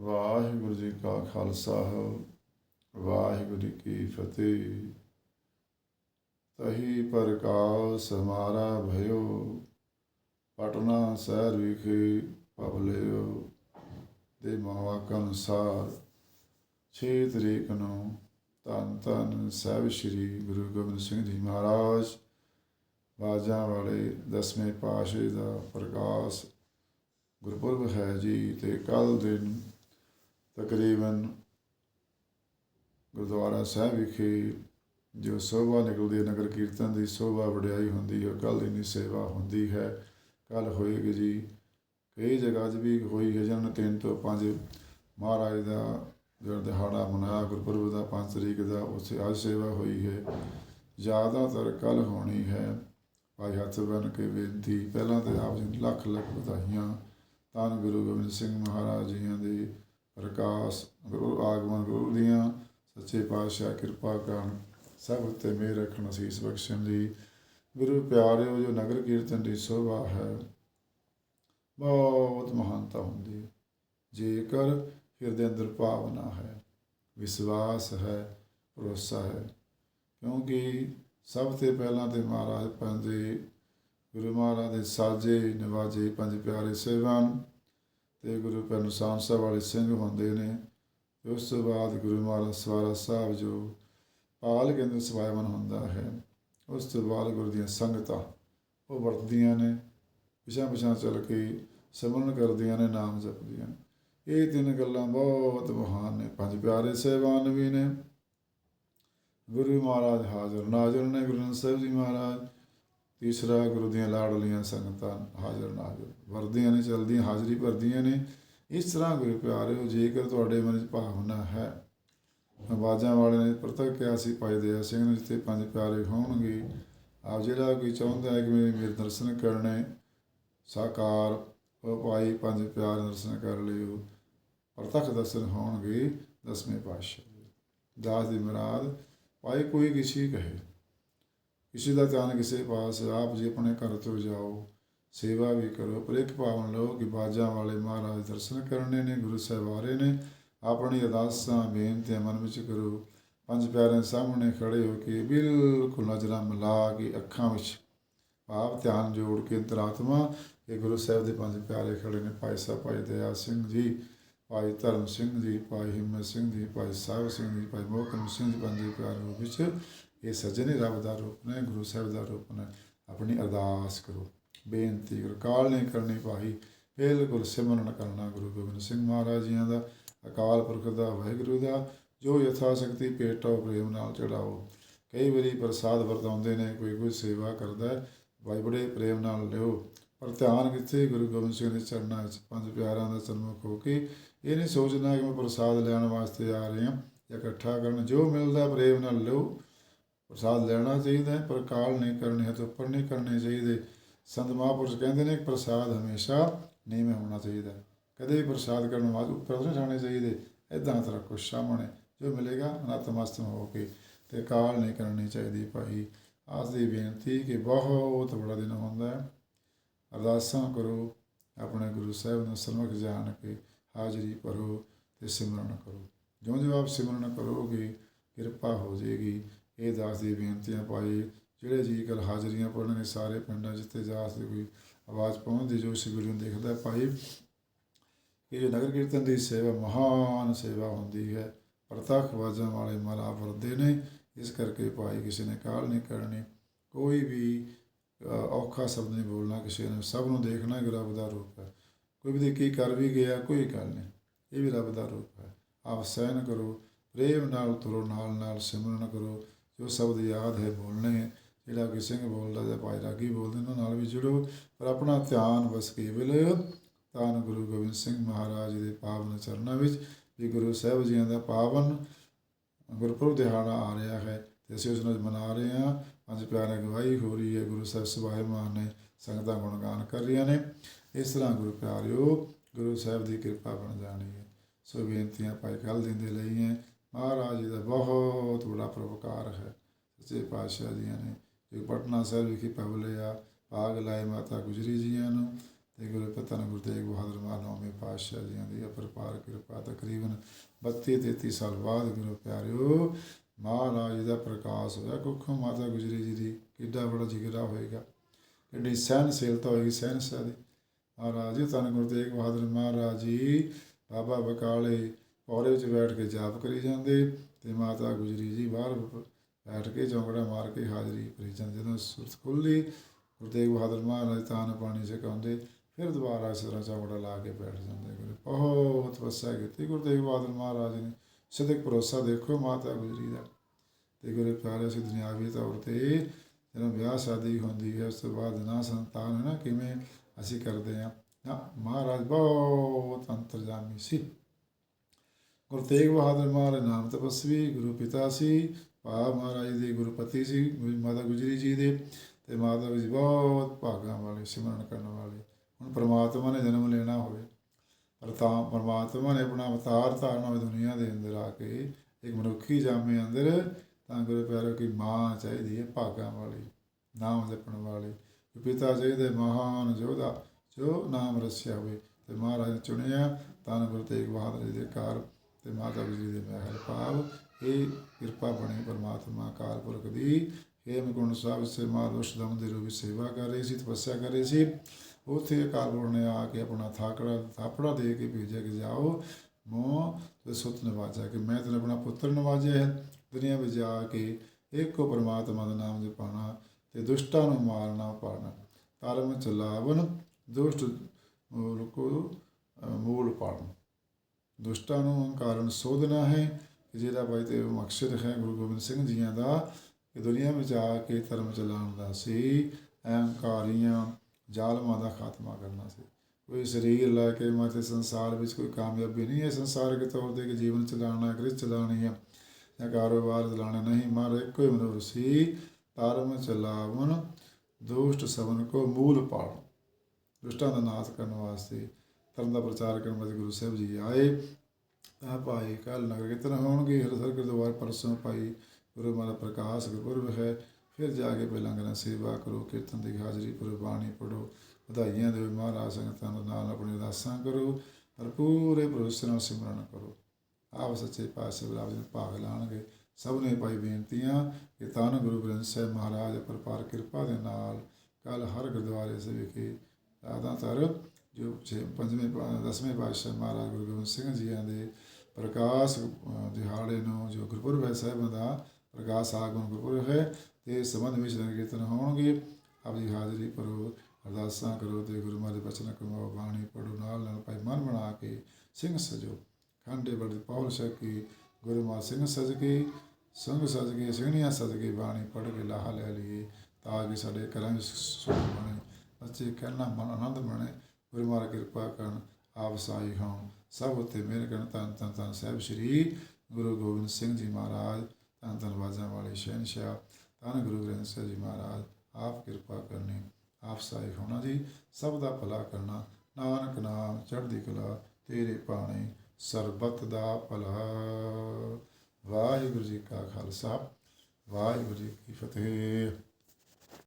ਵਾਹਿਗੁਰੂ ਜੀ ਕਾ ਖਾਲਸਾ, ਵਾਹਿਗੁਰੂ ਜੀ ਕੀ ਫਤਿਹ। ਤਹੀ ਪ੍ਰਕਾਸ਼ ਹਮਾਰਾ ਭਇਓ, ਪਟਨਾ ਸ਼ਹਿਰ ਵਿਖੇ ਪਵਲਿਓ ਦੇ ਮਹਾਵਾਕ ਅਨੁਸਾਰ 6 ਤਰੀਕ ਨੂੰ ਧੰਨ ਧੰਨ ਸਾਹਿਬ ਸ੍ਰੀ ਗੁਰੂ ਗੋਬਿੰਦ ਸਿੰਘ ਜੀ ਮਹਾਰਾਜ, ਬਾਜਾਂ ਵਾਲੇ ਦਸਵੇਂ ਪਾਤਸ਼ਾਹ ਦਾ ਪ੍ਰਕਾਸ਼ ਗੁਰਪੁਰਬ ਹੈ ਜੀ ਤੇ ਕੱਲ ਦਿਨ ਤਕਰੀਬਨ ਗੁਰਦੁਆਰਾ ਸਾਹਿਬ ਵਿਖੇ ਜੋ ਸੋਭਾ ਨਿਕਲਦੀ ਹੈ, ਨਗਰ ਕੀਰਤਨ ਦੀ ਸੋਭਾ ਵਡਿਆਈ ਹੁੰਦੀ ਹੈ ਕੱਲ ਦਿਨ ਦੀ ਸੇਵਾ ਹੁੰਦੀ ਹੈ ਕੱਲ ਹੋਏਗੀ ਜੀ। ਕਈ ਜਗ੍ਹਾ 'ਚ ਵੀ ਹੋਈ ਹੈ ਜਨ ਤਿੰਨ ਤੋਂ ਪੰਜ ਮਹਾਰਾਜ ਦਾ ਜਿਹੜਾ ਦਿਹਾੜਾ ਮਨਾਇਆ, ਗੁਰਪੁਰਬ ਦਾ 5 ਤਰੀਕ ਦਾ, ਉੱਥੇ ਅੱਜ ਸੇਵਾ ਹੋਈ ਹੈ। ਜ਼ਿਆਦਾਤਰ ਕੱਲ ਹੋਣੀ ਹੈ। ਭਾਈ ਹੱਥ ਬਨ ਕੇ ਬੇਨਤੀ, ਪਹਿਲਾਂ ਤੇ ਆਪ ਜੀ ਲੱਖ ਲੱਖ ਵਧਾਈਆਂ। ਧੰਨ ਗੁਰੂ ਗੋਬਿੰਦ ਸਿੰਘ ਮਹਾਰਾਜ ਜੀਆਂ ਦੇ ਪ੍ਰਕਾਸ਼ ਗੁਰੂ ਆਗਮਨ, ਗੁਰੂ ਦੀਆਂ ਸੱਚੇ ਪਾਤਸ਼ਾਹ ਕਿਰਪਾ ਕਰਨ, ਸਭ ਉੱਤੇ ਮਿਹਰ ਰੱਖਣ ਅਸੀਸ ਬਖਸ਼ਣ ਲਈ ਗੁਰੂ ਪਿਆਰਿਓ, ਜੋ ਨਗਰ ਕੀਰਤਨ ਦੀ ਸ਼ੋਭਾ ਹੈ, ਬਹੁਤ ਮਹਾਨਤਾ ਹੁੰਦੀ ਹੈ। ਜੇਕਰ ਹਿਰਦੇ ਅੰਦਰ ਭਾਵਨਾ ਹੈ, ਵਿਸ਼ਵਾਸ ਹੈ, ਭਰੋਸਾ ਹੈ, ਕਿਉਂਕਿ ਸਭ ਤੋਂ ਪਹਿਲਾਂ ਤੇ ਮਹਾਰਾਜ ਪੰਜੇ ਗੁਰੂ ਮਹਾਰਾਜ ਦੇ ਸਾਜੇ, ਨਿਵਾਜੇ ਪੰਜ ਪਿਆਰੇ ਸੇਵਾਨ ਤੇ ਗੁਰੂ ਪੈਨਸਾਨ ਸਾਹਿਬ ਵਾਲੇ ਸਿੰਘ ਹੁੰਦੇ ਨੇ, ਤੇ ਉਸ ਤੋਂ ਬਾਅਦ ਗੁਰੂ ਮਹਾਰਾਜ ਸਵਾਰਾ ਸਾਹਿਬ ਜੋ ਪਾਲ ਕੇਂਦਰ ਸਵਾਇਮਨ ਹੁੰਦਾ ਹੈ, ਉਸ ਤੋਂ ਬਾਅਦ ਗੁਰੂ ਦੀਆਂ ਸੰਗਤਾਂ ਉਹ ਵਰਤਦੀਆਂ ਨੇ ਪਿਛਾਂ ਪਿਛਾਂ ਚੱਲ ਕੇ ਸਿਮਰਨ ਕਰਦੀਆਂ ਨੇ, ਨਾਮ ਜਪਦੀਆਂ ਨੇ। ਇਹ ਤਿੰਨ ਗੱਲਾਂ ਬਹੁਤ ਮਹਾਨ ਨੇ। ਪੰਜ ਪਿਆਰੇ ਸੇਵਾਨ ਵੀ ਨੇ। ਗੁਰੂ ਮਹਾਰਾਜ ਹਾਜ਼ਰ, ਨਾਜ਼ਰ ਨੇ ਗੁਰੂ ਨਾਨਕ ਸਾਹਿਬ ਜੀ ਮਹਾਰਾਜ। ਤੀਸਰਾ ਗੁਰੂ ਦੀਆਂ ਲਾਡਲੀਆਂ ਸੰਗਤਾਂ ਹਾਜ਼ਰ ਨਾਜ਼ਰ ਵਰਦੀਆਂ ਨੇ, ਚਲਦੀਆਂ, ਹਾਜ਼ਰੀ ਭਰਦੀਆਂ ਨੇ। ਇਸ ਤਰ੍ਹਾਂ ਗੁਰੂ ਪਿਆਰਿਓ, ਜੇਕਰ ਤੁਹਾਡੇ ਮਨ 'ਚ ਭਾਵਨਾ ਹੈ, ਆਵਾਜ਼ਾਂ ਵਾਲੇ ਨੇ ਪ੍ਰਤੱਖ ਕਿਹਾ ਸੀ ਭਾਈ ਦਇਆ ਸਿੰਘ ਨੇ ਜਿੱਥੇ ਪੰਜ ਪਿਆਰੇ ਹੋਣਗੇ, ਆਪ ਜਿਹੜਾ ਕੋਈ ਚਾਹੁੰਦਾ ਹੈ ਕਿ ਮੇਰੇ ਮੇਰੇ ਦਰਸ਼ਨ ਕਰਨੇ, ਸਾਕਾਰ ਭਾਈ ਪੰਜ ਪਿਆਰ ਦਰਸ਼ਨ ਕਰ ਲਿਓ। ਪ੍ਰਤੱਖ ਦਰਸ਼ਨ ਹੋਣਗੇ ਦਸਵੇਂ ਪਾਤਸ਼ਾਹ ਦਾਸ ਦੀ ਮੁਰਾਦ, ਭਾਈ ਕੋਈ ਕਿਸੇ ਕਹੇ। ਕਿਸੇ ਦਾ ਧਿਆਨ ਕਿਸੇ ਪਾਸ, ਆਪ ਜੀ ਆਪਣੇ ਘਰ ਤੋਂ ਜਾਓ। ਸੇਵਾ ਵੀ ਕਰੋ। ਪਰ ਇੱਕ ਭਾਵਨ ਲਓ ਕਿ ਬਾਜਾਂ ਵਾਲੇ ਮਹਾਰਾਜ ਦਰਸ਼ਨ ਕਰਨੇ ਨੇ, ਗੁਰੂ ਸਾਹਿਬ ਆ ਰਹੇ ਨੇ। ਆਪਣੀ ਅਰਦਾਸਾਂ ਬੇਨਤੀਆਂ ਮਨ ਵਿੱਚ ਕਰੋ। ਪੰਜ ਪਿਆਰਿਆਂ ਸਾਹਮਣੇ ਖੜੇ ਹੋ ਕੇ ਬਿਲਕੁਲ ਨਜ਼ਰਾਂ ਮਿਲਾ ਕੇ ਅੱਖਾਂ ਵਿੱਚ ਆਪ ਧਿਆਨ ਜੋੜ ਕੇ ਅੰਤਰਾਤਮਾ ਇਹ ਗੁਰੂ ਸਾਹਿਬ ਦੇ ਪੰਜ ਪਿਆਰੇ ਖੜੇ ਨੇ। ਭਾਈ ਸਾਹਿਬ, ਭਾਈ ਦਇਆ ਸਿੰਘ ਜੀ, ਭਾਈ ਧਰਮ ਸਿੰਘ ਜੀ, ਭਾਈ ਹਿੰਮਤ ਸਿੰਘ ਜੀ, ਭਾਈ ਸਾਹਿਬ ਸਿੰਘ ਜੀ, ਭਾਈ ਮੋਹਕਮ ਸਿੰਘ ਜੀ, ਪੰਜ ਪਿਆਰੇ ਵਿੱਚ ਇਹ ਸੱਜਣੇ ਰੱਬ ਦਾ ਰੂਪ ਨੇ, ਗੁਰੂ ਸਾਹਿਬ ਦਾ ਰੂਪ ਨੇ। ਆਪਣੀ ਅਰਦਾਸ ਕਰੋ, ਬੇਨਤੀ ਕਰੋ ਕਾਲ ਨਹੀਂ ਕਰਨੀ ਭਾਈ। ਬਿਲਕੁਲ ਸਿਮਰਨ ਕਰਨਾ ਗੁਰੂ ਗੋਬਿੰਦ ਸਿੰਘ ਮਹਾਰਾਜ ਜੀਆਂ ਦਾ, ਅਕਾਲ ਪੁਰਖ ਦਾ, ਵਾਹਿਗੁਰੂ ਦਾ। ਜੋ ਯਥਾ ਸ਼ਕਤੀ ਭੇਟੋ, ਪ੍ਰੇਮ ਨਾਲ ਚੜਾਓ। ਕਈ ਵਾਰੀ ਪ੍ਰਸਾਦ ਵਰਤਾਉਂਦੇ ਨੇ, ਕੋਈ ਕੋਈ ਸੇਵਾ ਕਰਦਾ ਹੈ ਭਾਈ ਬੜੇ ਪ੍ਰੇਮ ਨਾਲ ਲਿਓ। ਪਰ ਧਿਆਨ ਕਿੱਥੇ, ਗੁਰੂ ਗੋਬਿੰਦ ਸਿੰਘ ਦੇ ਚਰਨਾਂ 'ਚ ਪੰਜ ਪਿਆਰਾਂ ਦਾ ਸਨਮੁਖ ਹੋ ਕੇ। ਇਹ ਨਹੀਂ ਸੋਚਣਾ ਕਿ ਮੈਂ ਪ੍ਰਸਾਦ ਲੈਣ ਵਾਸਤੇ ਆ ਰਿਹਾ ਜਾਂ ਇਕੱਠਾ ਕਰਨ, ਜੋ ਮਿਲਦਾ ਪ੍ਰੇਮ ਨਾਲ ਲਿਓ। ਪ੍ਰਸਾਦ ਲੈਣਾ ਚਾਹੀਦਾ ਹੈ, ਪਰ ਕਾਲ ਨਹੀਂ ਕਰਨੇ ਹੱਥ ਉੱਪਰ ਨਹੀਂ ਕਰਨੇ ਚਾਹੀਦੇ। ਸੰਤ ਮਹਾਂਪੁਰਸ਼ ਕਹਿੰਦੇ ਨੇ, ਪ੍ਰਸਾਦ ਹਮੇਸ਼ਾ ਨੀਵੇਂ ਹੋਣਾ ਚਾਹੀਦਾ ਕਦੇ ਵੀ ਪ੍ਰਸਾਦ ਕਰਨ ਵਾਸਤੇ ਉੱਪਰ ਨਹੀਂ ਜਾਣੇ ਚਾਹੀਦੇ। ਇਦਾਂ ਤਰ੍ਹਾਂ ਕੁਛ ਸਾਹਮਣੇ ਜੋ ਮਿਲੇਗਾ ਨਤਮਸਤਮ ਹੋ ਕੇ ਤੇ ਕਾਲ ਨਹੀਂ ਕਰਨੀ ਚਾਹੀਦੀ ਭਾਈ। ਆਸ ਦੀ ਬੇਨਤੀ ਕਿ ਬਹੁਤ ਬੜਾ ਦਿਨ ਹੁੰਦਾ ਹੈ। ਅਰਦਾਸਾਂ ਕਰੋ, ਆਪਣੇ ਗੁਰੂ ਸਾਹਿਬ ਨੂੰ ਸਨਮੁਖ ਜਾਣ ਕੇ ਹਾਜ਼ਰੀ ਭਰੋ ਤੇ ਸਿਮਰਨ ਕਰੋ। ਜਿਉਂ ਜਿਉਂ ਆਪ ਸਿਮਰਨ ਕਰੋਗੇ, ਕਿਰਪਾ ਹੋ ਜਾਏਗੀ। ਇਹ ਦਾਸ ਦੀ ਬੇਨਤੀਆਂ ਪਾਈ। ਜਿਹੜੇ ਜੀ ਕੱਲ ਹਾਜ਼ਰੀਆਂ ਪੜਨਗੇ ਸਾਰੇ ਪਿੰਡਾਂ ਜਿੱਥੇ ਜਾਸ ਦੀ ਕੋਈ ਆਵਾਜ਼ ਪਹੁੰਚਦੀ ਜੋ ਇਸ ਵੀਡੀਓ ਨੂੰ ਦੇਖਦਾ ਭਾਈ ਇਹ ਜੋ ਨਗਰ ਕੀਰਤਨ ਦੀ ਸੇਵਾ, ਮਹਾਨ ਸੇਵਾ ਹੁੰਦੀ ਹੈ। ਪ੍ਰਤੱਖ ਆਵਾਜ਼ਾਂ ਵਾਲੇ ਮਲਾ ਵਰਦੇ ਨੇ। ਇਸ ਕਰਕੇ ਭਾਈ ਕਿਸੇ ਨੇ ਕਾਲ ਨਹੀਂ ਕਰਨੀ। ਕੋਈ ਵੀ ਔਖਾ ਸ਼ਬਦ ਨਹੀਂ ਬੋਲਣਾ, ਕਿਸੇ ਨੇ ਸਭ ਨੂੰ ਦੇਖਣਾ ਕਿ ਰੱਬ ਦਾ ਰੂਪ ਹੈ। ਕੋਈ ਵੀ ਦੇਖੀ ਕਰ ਵੀ ਗਿਆ, ਕੋਈ ਗੱਲ ਨਹੀਂ। ਇਹ ਵੀ ਰੱਬ ਦਾ ਰੂਪ ਹੈ। ਆਪ ਸਹਿਨ ਕਰੋ, ਪ੍ਰੇਮ ਨਾਲ ਤੁਰੋ ਨਾਲ ਨਾਲ ਸਿਮਰਨ ਕਰੋ। ਜੋ ਸ਼ਬਦ ਯਾਦ ਹੈ ਬੋਲਣੇ ਜਿਹੜਾ ਕਿ ਸਿੰਘ ਬੋਲਦਾ ਜਾਂ ਭਾਈ ਰਾਗੀ ਬੋਲਦੇ ਉਹਨਾਂ ਨਾਲ ਵੀ ਜੁੜੋ। ਪਰ ਆਪਣਾ ਧਿਆਨ ਬਸ ਕੇਵਲ ਧੰਨ ਗੁਰੂ ਗੋਬਿੰਦ ਸਿੰਘ ਮਹਾਰਾਜ ਜੀ ਦੇ ਪਾਵਨ ਚਰਨਾਂ ਵਿੱਚ, ਵੀ ਗੁਰੂ ਸਾਹਿਬ ਜੀਆਂ ਦਾ ਪਾਵਨ ਗੁਰਪੁਰਬ ਦਿਹਾੜਾ ਆ ਰਿਹਾ ਹੈ ਤੇ ਅਸੀਂ ਉਸ ਨੂੰ ਮਨਾ ਰਹੇ ਹਾਂ। ਪੰਜ ਪਿਆਰੇ ਗਵਾਹੀ ਹੋ ਰਹੀ ਹੈ। ਗੁਰੂ ਸਾਹਿਬ ਸੁਭਾਇਮਾਨ ਨੇ ਸੰਗਤਾਂ ਗੁਣਗਾਨ ਕਰ ਰਹੀਆਂ ਨੇ। ਇਸ ਤਰ੍ਹਾਂ ਗੁਰੂ ਪਿਆਰਿਓ, ਗੁਰੂ ਸਾਹਿਬ ਦੀ ਕਿਰਪਾ ਬਣ ਜਾਣੀ ਹੈ। ਸੋ ਬੇਨਤੀਆਂ ਭਾਈ ਕੱਲ ਦਿਨ ਦੇ ਲਈ ਹੈ। ਮਹਾਰਾਜ ਜੀ ਦਾ ਬਹੁਤ ਬੜਾ ਪ੍ਰਭਕਾਰ ਹੈ। ਸੱਚੇ ਪਾਤਸ਼ਾਹ ਜੀਆਂ ਨੇ ਜੋ ਪਟਨਾ ਸਾਹਿਬ ਵਿਖੇ ਪਵਲੇ ਭਾਗ ਲਾਏ ਮਾਤਾ ਗੁਜਰੀ ਜੀਆਂ ਨੂੰ ਤੇ ਗੁਰੂ ਪਤਨ ਗੁਰੂ ਤੇਗ ਬਹਾਦਰ ਮਹਾਰਾਜ ਨੌਵੇਂ ਪਾਤਸ਼ਾਹ ਜੀਆਂ ਦੀ ਅਪਰਪਾਰ ਕਿਰਪਾ ਤਕਰੀਬਨ 32 33 ਸਾਲ ਬਾਅਦ ਗੁਰੂ ਪਿਆਰਿਓ, ਮਹਾਰਾਜ ਦਾ ਪ੍ਰਕਾਸ਼ ਹੋਇਆ। ਕੁੱਖੋਂ ਮਾਤਾ ਗੁਜਰੀ ਜੀ ਦੀ ਕਿੱਡਾ ਬੜਾ ਜਿਗਰਾ ਹੋਏਗਾ। ਕਿੱਡੀ ਸਹਿਨਸ਼ੀਲਤਾ ਹੋਏਗੀ ਸਹਿਨਸ਼ੀਲਤਾ ਦੀ। ਮਹਾਰਾਜ ਜੀ, ਧੰਨ ਗੁਰੂ ਤੇਗ ਬਹਾਦਰ ਮਹਾਰਾਜ ਜੀ, ਬਾਬਾ ਬਕਾਲੇ ਪੌੜੇ ਵਿੱਚ ਬੈਠ ਕੇ ਜਾਪ ਕਰੀ ਜਾਂਦੇ ਅਤੇ ਮਾਤਾ ਗੁਜਰੀ ਜੀ ਬਾਹਰ ਬੈਠ ਕੇ ਚੌਂਕੜਾ ਮਾਰ ਕੇ ਹਾਜ਼ਰੀ ਭਰੀ ਜਾਂਦੇ ਜਦੋਂ ਸੁਰਤ ਖੁੱਲ੍ਹੀ ਗੁਰੂ ਤੇਗ ਬਹਾਦਰ ਮਹਾਰਾਜ ਤਾਨ ਪਾਣੀ ਛਕਾਉਂਦੇ ਫਿਰ ਦੁਬਾਰਾ ਇਸ ਤਰ੍ਹਾਂ ਚੌਂਕੜਾ ਲਾ ਕੇ ਬੈਠ ਜਾਂਦੇ ਗੁਰੂ ਬਹੁਤ ਤਪੱਸਿਆ ਕੀਤੀ ਗੁਰੂ ਤੇਗ ਬਹਾਦਰ ਮਹਾਰਾਜ ਨੇ। ਸਿੱਧਕ ਭਰੋਸਾ ਦੇਖੋ ਮਾਤਾ ਗੁਜਰੀ ਦਾ। ਤੇ ਗੁਰੂ ਪਿਆਰੇ ਸੀ ਦੁਨਿਆਵੀ ਤੌਰ ਤੇ ਜਦੋਂ ਵਿਆਹ ਸ਼ਾਦੀ ਹੁੰਦੀ ਹੈ, ਉਸ ਤੋਂ ਬਾਅਦ ਨਾ ਸੰਤਾਨ ਹੈ ਨਾ ਕਿਵੇਂ ਅਸੀਂ ਕਰਦੇ ਹਾਂ। ਮਹਾਰਾਜ ਬਹੁਤ ਅੰਤਰਜਾਮੀ ਸੀ। ਗੁਰੂ ਤੇਗ ਬਹਾਦਰ ਮਹਾਰਾਜ ਨਾਮ ਤਪਸਵੀ, ਗੁਰੂ ਪਿਤਾ ਸੀ ਭਾ ਮਹਾਰਾਜ ਦੇ ਗੁਰਪਤੀ ਸੀ, ਗੁਰੂ ਮਾਤਾ ਗੁਜਰੀ ਜੀ ਦੇ ਤੇ ਮਾਤਾ ਜੀ ਬਹੁਤ ਭਾਗਾਂ ਵਾਲੇ, ਸਿਮਰਨ ਕਰਨ ਵਾਲੇ। ਹੁਣ ਪ੍ਰਮਾਤਮਾ ਨੇ ਜਨਮ ਲੈਣਾ ਹੋਵੇ। ਪਰ ਤਾਂ ਪਰਮਾਤਮਾ ਨੇ ਆਪਣਾ ਅਵਤਾਰ ਧਾਰਨਾ ਹੋਵੇ ਦੁਨੀਆ ਦੇ ਅੰਦਰ ਆ ਕੇ ਇੱਕ ਮਨੁੱਖੀ ਜਾਮੇ ਅੰਦਰ ਤਾਂ ਗੁਰੂ ਪਿਆਰੋ ਕੀ ਮਾਂ ਚਾਹੀਦੀ ਹੈ, ਭਾਗਾਂ ਵਾਲੀ, ਨਾਮ ਜਪਣ ਵਾਲੀ। ਪਿਤਾ ਚਾਹੀਦੇ ਮਹਾਨ ਯੋਧਾ, ਜੋ ਨਾਮ ਰਸਿਆ ਹੋਵੇ। ਤੇ ਮਹਾਰਾਜ ਨੇ ਚੁਣਿਆ ਤਾਂ ਗੁਰੂ ਤੇਗ ਬਹਾਦਰ ਜੀ ਦੇ ਘਰ ਤੇ ਮਾਤਾ ਗੁਜਰੀ ਦੇ ਮਹਿਲ ਭਾਵ, ਇਹ ਕਿਰਪਾ ਬਣੀ ਪਰਮਾਤਮਾ ਅਕਾਲ ਪੁਰਖ ਦੀ। ਇਹ ਮਗੁਣ ਸਾਹਿਬ ਸੇ ਮਹਾਰੁਸ਼ ਦਮ ਦੇ ਰੂਪ ਵਿੱਚ ਸੇਵਾ ਕਰ ਰਹੀ ਸੀ, ਤਪੱਸਿਆ ਕਰ ਰਹੀ ਸੀ। ਉੱਥੇ ਅਕਾਲ ਪੁਰਖ ਨੇ ਆ ਕੇ ਆਪਣਾ ਥਾਕੜਾ, ਥਾਪੜਾ ਦੇ ਕੇ ਭੇਜਿਆ ਕਿ ਜਾਓ ਮੋ ਤੇ ਸੁਤ ਨਵਾਜਿਆ ਕਿ ਮੈਂ ਤੈਨੂੰ ਆਪਣਾ ਪੁੱਤਰ ਨਵਾਜਿਆ ਹੈ। ਦੁਨੀਆ ਵਿੱਚ ਜਾ ਕੇ ਇੱਕੋ ਪਰਮਾਤਮਾ ਦਾ ਨਾਮ ਜਪਾਣਾ ਤੇ ਦੁਸ਼ਟਾਂ ਨੂੰ ਮਾਰਨਾ ਪਾਣਾ। ਧਰਮ ਚਲਾਵਨ, ਦੁਸ਼ਟ ਮੂਲ ਮੂਲ ਪਾੜਨ ਦੁਸ਼ਟਾਂ ਨੂੰ ਕਾਰਨ ਸੋਧਣਾ ਹੈ। ਜਿਹਦਾ ਭਾਈ ਤੇ ਮਕਸਦ ਹੈ ਗੁਰੂ ਗੋਬਿੰਦ ਸਿੰਘ ਜੀਆਂ ਦਾ। ਕਿ ਦੁਨੀਆ ਵਿੱਚ ਆ ਕੇ ਧਰਮ ਚਲਾਉਣ ਦਾ ਸੀ। ਅਹੰਕਾਰੀਆਂ, ਜ਼ਾਲਮਾਂ ਦਾ ਖਾਤਮਾ ਕਰਨਾ ਸੀ। ਕੋਈ ਸਰੀਰ ਲੈ ਕੇ ਮਾਤੇ ਸੰਸਾਰ ਵਿੱਚ ਕੋਈ ਕਾਮਯਾਬੀ ਨਹੀਂ ਹੈ। ਸੰਸਾਰਿਕ ਤੌਰ ਤੇ ਕਿ ਜੀਵਨ ਚਲਾਉਣਾ ਕ੍ਰਿਤ ਚਲਾਉਣੀ ਹੈ। ਜਾਂ ਕਾਰੋਬਾਰ ਚਲਾਉਣਾ ਨਹੀਂ, ਮਾਰੇ ਇੱਕੋ ਹੀ ਮਨੋਰ ਸੀ। ਧਰਮ ਚਲਾਵਨ ਦੁਸ਼ਟ ਸਵਨ ਕੋ ਮੂਲ ਪਾੜ ਦੁਸ਼ਟਾਂ ਦਾ ਨਾਸ਼ ਕਰਨ ਵਾਸਤੇ ਧਰਮ ਦਾ ਪ੍ਰਚਾਰ ਕਰਨ ਵਾਸਤੇ ਗੁਰੂ ਸਾਹਿਬ ਜੀ ਆਏ, ਤਾਂ ਭਾਈ ਕੱਲ ਨਗਰ ਕੀਰਤਨ ਹੋਣਗੇ ਹਰਸਰ ਗੁਰਦੁਆਰ ਪਰਸੋਂ ਭਾਈ ਗੁਰੂ ਮਹਾਰਾਜ ਪ੍ਰਕਾਸ਼ ਗੁਰਪੁਰਬ ਹੈ, ਫਿਰ ਜਾ ਕੇ ਪਹਿਲਾਂ ਕਰਾਂ ਸੇਵਾ ਕਰੋ, ਕੀਰਤਨ ਦੀ ਹਾਜ਼ਰੀ ਕਰੋ ਬਾਣੀ ਪੜੋ ਵਧਾਈਆਂ ਦਿਓ, ਮਹਾਰਾਜ ਸੰਗਤਾਂ ਨੂੰ ਨਾਲ ਆਪਣੀ ਅਰਦਾਸਾਂ ਕਰੋ, ਪਰ ਪੂਰੇ ਭਰੋਸੇ ਨਾਲ ਸਿਮਰਨ ਕਰੋ। ਆਪ ਸੱਚੇ ਪਾਤਸ਼ਾਹ ਬਰਾਬ ਜੀ ਭਾਗ ਲਾਣਗੇ। ਸਭ ਨੇ ਭਾਈ ਬੇਨਤੀਆਂ, ਕਿ ਧੰਨ ਗੁਰੂ ਗ੍ਰੰਥ ਸਾਹਿਬ ਮਹਾਰਾਜ ਪਰਪਾਰ ਕਿਰਪਾ ਦੇ ਨਾਲ ਕੱਲ ਹਰ ਗੁਰਦੁਆਰੇ ਸੇ ਵਿਖੇ ਜ਼ਿਆਦਾਤਰ ਜੋ ਛੇ, ਪੰਜਵੇਂ ਦਸਵੇਂ ਪਾਤਸ਼ਾਹ ਮਹਾਰਾਜ ਗੁਰੂ ਗੋਬਿੰਦ ਸਿੰਘ ਜੀਆਂ ਦੇ ਪ੍ਰਕਾਸ਼ ਦਿਹਾੜੇ ਨੂੰ ਜੋ ਗੁਰਪੁਰਬ ਹੈ ਸਾਹਿਬਾਂ ਦਾ, ਪ੍ਰਕਾਸ਼ ਆਗਮਨ ਗੁਰਪੁਰਬ ਹੈ, ਤੇ ਸੰਬੰਧ ਵਿੱਚ ਨਗਰ ਕੀਰਤਨ ਹੋਣਗੇ। ਆਪ ਹਾਜ਼ਰੀ ਭਰੋ, ਅਰਦਾਸਾਂ ਕਰੋ ਤੇ ਗੁਰੂ ਮਹਾਰਾਜ ਬਚਨ ਕਮਾਓ, ਬਾਣੀ ਪੜੋ ਨਾਲ ਨਾਲ ਭਾਈ ਮਨ ਬਣਾ ਕੇ ਸਿੰਘ ਸਜੋ। ਖੰਡੇ ਬੜੀ ਪੌਲ ਸ਼ਕੀ ਗੁਰੂ ਮਾ ਸਿੰਘ ਸਜ ਕੇ ਸੰਗ ਸਜ ਕੇ ਸਿੰਘਣੀਆਂ ਸਜ ਕੇ ਬਾਣੀ ਪੜ੍ਹ ਕੇ ਲਾਹਾ ਲੈ ਲਈਏ, ਤਾਂ ਕਿ ਸਾਡੇ ਘਰਾਂ ਵਿੱਚ ਸੁਖ ਬਣੇ, ਬੱਚੇ ਕਹਿਣਾ ਮਨ ਆਨੰਦ ਬਣੇ ਗੁਰੂ ਮਹਾਰਾਜ ਕਿਰਪਾ ਕਰਨ, ਆਪ ਸਾਈ ਹੋਣ। ਸਭ ਉਤੇ ਮੇਰੇ ਕਰਨ ਤਨ ਤਨ ਤਨ ਸਾਹਿਬ ਸ੍ਰੀ ਗੁਰੂ ਗੋਬਿੰਦ ਸਿੰਘ ਜੀ ਮਹਾਰਾਜ। ਤਨ ਤਨ ਬਾਜਾਂ ਵਾਲੇ ਸ਼ਹਿਨशाह ਤਨ ਗੁਰੂ ਗ੍ਰੰਥ ਸਾਹਿਬ ਜੀ ਮਹਾਰਾਜ। ਆਪ ਕਿਰਪਾ ਕਰਨੀ, ਆਪ ਸਾਈ ਹੋਣਾ ਜੀ। ਸਭ ਦਾ ਭਲਾ ਕਰਨਾ, ਨਾਨਕ ਨਾਮ ਚੜ੍ਹਦੀ ਕਲਾ, ਤੇਰੇ ਪਾਣੀ ਸਰਬਤ ਦਾ ਭਲਾ। ਵਾਹਿਗੁਰੂ ਜੀ ਕਾ ਖਾਲਸਾ, ਵਾਹਿਗੁਰੂ ਜੀ ਕੀ ਫਤਿਹ।